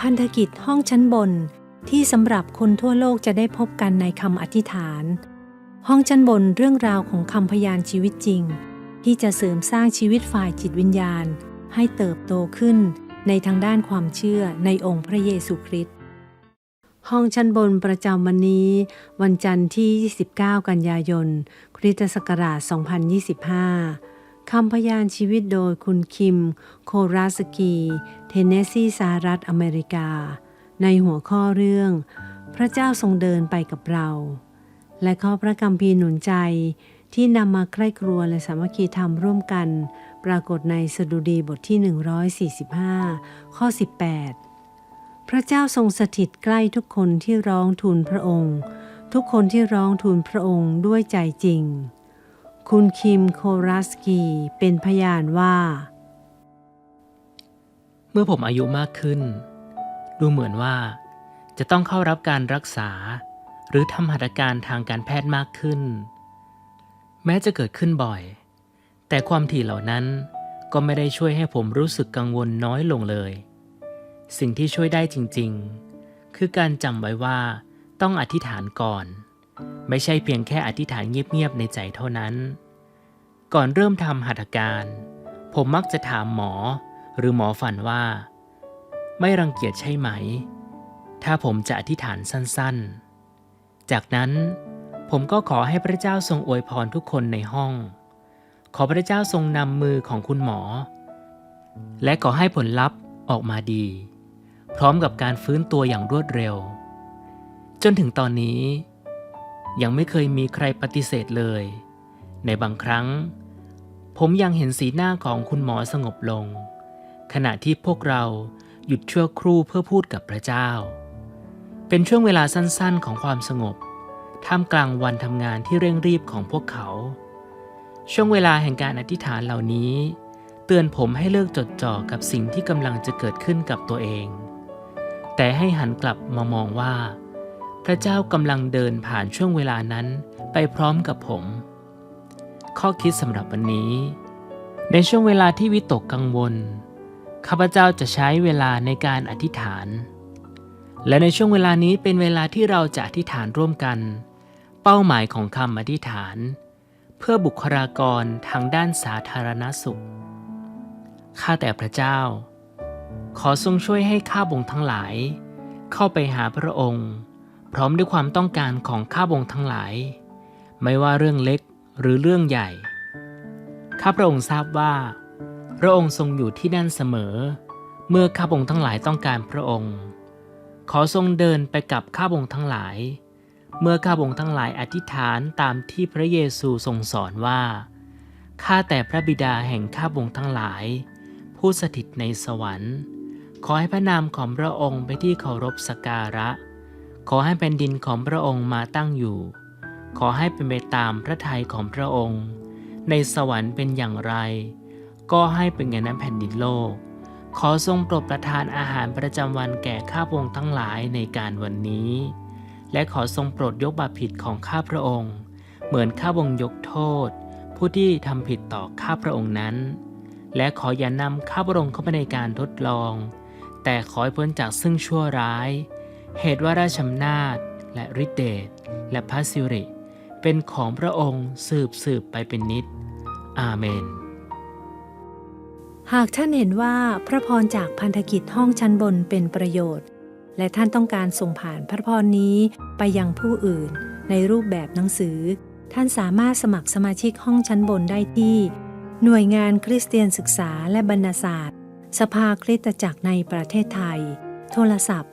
พันธกิจห้องชั้นบนที่สำหรับคนทั่วโลกจะได้พบกันในคำอธิษฐาน ห้องชั้นบนเรื่องราวของคำพยานชีวิตจริง ที่จะเสริมสร้างชีวิตฝ่ายจิตวิญญาณ ให้เติบโตขึ้นในทางด้านความเชื่อในองค์พระเยซูคริสต์ห้องชั้นบนประจำวันนี้ วันจันทร์ที่ 29 กันยายน คริสตศักราช 2025 คำพยานชีวิตโดยคุณคิม โคราสกี เทนเนสซีสหรัฐอเมริกา ในหัวข้อเรื่อง พระเจ้าทรงเดินไปกับเรา และข้อพระคัมภีร์หนุนใจที่นำมาใคร่ครัวและสามัคคีธรรมร่วมกัน ปรากฏในสดุดีบทที่ 145 ข้อ 18 พระเจ้าทรงสถิตใกล้ทุกคนที่ร้องทูลพระองค์ ทุกคนที่ร้องทูลพระองค์ด้วยใจจริง คุณคิมโครัสกีเป็นพยานว่า เมื่อผมอายุมากขึ้น ดูเหมือนว่า จะต้องเข้ารับการรักษา หรือทำหัตถการทางการแพทย์มากขึ้น แม้จะเกิดขึ้นบ่อย แต่ความถี่เหล่านั้นก็ไม่ได้ช่วยให้ผมรู้สึกกังวลน้อยลงเลย สิ่งที่ช่วยได้จริง ๆ คือการจำไว้ว่าต้องอธิษฐานก่อน ไม่ใช่เพียงแค่อธิษฐานเงียบๆในใจเท่านั้น ก่อนเริ่มทำหัตถการ ผมมักจะถามหมอ หรือหมอฝันว่า ไม่รังเกียจใช่ไหม ถ้าผมจะอธิษฐานสั้นๆ จากนั้นผมก็ขอให้พระเจ้าทรงอวยพรทุกคนในห้อง ขอพระเจ้าทรงนำมือของคุณหมอ และขอให้ผลลัพธ์ออกมาดี พร้อมกับการฟื้นตัวอย่างรวดเร็ว จนถึงตอนนี้ ยังไม่เคยมีใครปฏิเสธเลย ในบางครั้ง ผมยังเห็นสีหน้าของคุณหมอสงบลง ขณะที่พวกเราหยุดชั่วครู่เพื่อพูดกับพระเจ้า เป็นช่วงเวลาสั้นๆของความสงบ ท่ามกลางวันทำงานที่เร่งรีบของพวกเขา ช่วงเวลาแห่งการอธิษฐานเหล่านี้ เตือนผมให้เลิกจดจ่อกับสิ่งที่กำลังจะเกิดขึ้นกับตัวเอง แต่ให้หันกลับมามองว่า ระเจ้ากำลังเดินผ่านช่วงเวลานั้นไปพร้อมกับผม ข้อคิดสำหรับวันนี้ ในช่วงเวลาที่วิตกกังวล ข้าพเจ้าจะใช้เวลาในการอธิษฐาน และในช่วงเวลานี้เป็นเวลาที่เราจะอธิษฐานร่วมกัน เป้าหมายของคำอธิษฐาน เพื่อบุคลากรทางด้านสาธารณสุข ข้าแต่พระเจ้า ขอทรงช่วยให้ข้าบงทั้งหลาย เข้าไปหาพระองค์ พร้อมด้วยความต้องการของข้าบงทั้งหลาย ไม่ว่าเรื่องเล็กหรือเรื่องใหญ่ ข้าพระองค์ทราบว่า พระองค์ทรงอยู่ที่นั่นเสมอ เมื่อข้าพงทั้งหลายต้องการพระองค์ ขอทรงเดินไปกับข้าพงทั้งหลาย เมื่อข้าพงทั้งหลายอธิษฐานตามที่พระเยซูทรงสอนว่าข้าแต่พระบิดาแห่งข้าพงทั้งหลาย ผู้สถิตในสวรรค์ ขอให้พระนามของพระองค์ไปที่เคารพสักการะ ขอให้แผ่นดินของพระองค์มาตั้งอยู่ ขอให้เป็นไปตามพระทัยของพระองค์ ในสวรรค์เป็นอย่างไร ก็ให้เป็นอย่างนั้นแผ่นดินโลก ขอทรงโปรดประทานอาหารประจำวันแก่ข้าพงทั้งหลายในการวันนี้ และขอทรงโปรดยกบาปผิดของข้าพระองค์ เหมือนข้าพงยกโทษ ผู้ที่ทำผิดต่อข้าพระองค์นั้น และขออย่านำข้าพระองค์เข้าไปในการทดลอง แต่ขอให้พ้นจากซึ่งชั่วร้าย เหตุว่าราชอำนาจและฤทธิเดชและพระสิริ เป็นของพระองค์สืบสืบไปเป็นนิจอาเมน หากท่านเห็นว่าพระพรจากพันธกิจห้องชั้นบนเป็นประโยชน์ และท่านต้องการส่งผ่านพระพรนี้ไปยังผู้อื่น ในรูปแบบหนังสือ ท่านสามารถสมัครสมาชิกห้องชั้นบนได้ที่ หน่วยงานคริสเตียนศึกษาและบรรณศาสตร์ สภาคริสตจักรในประเทศไทย โทรศัพท์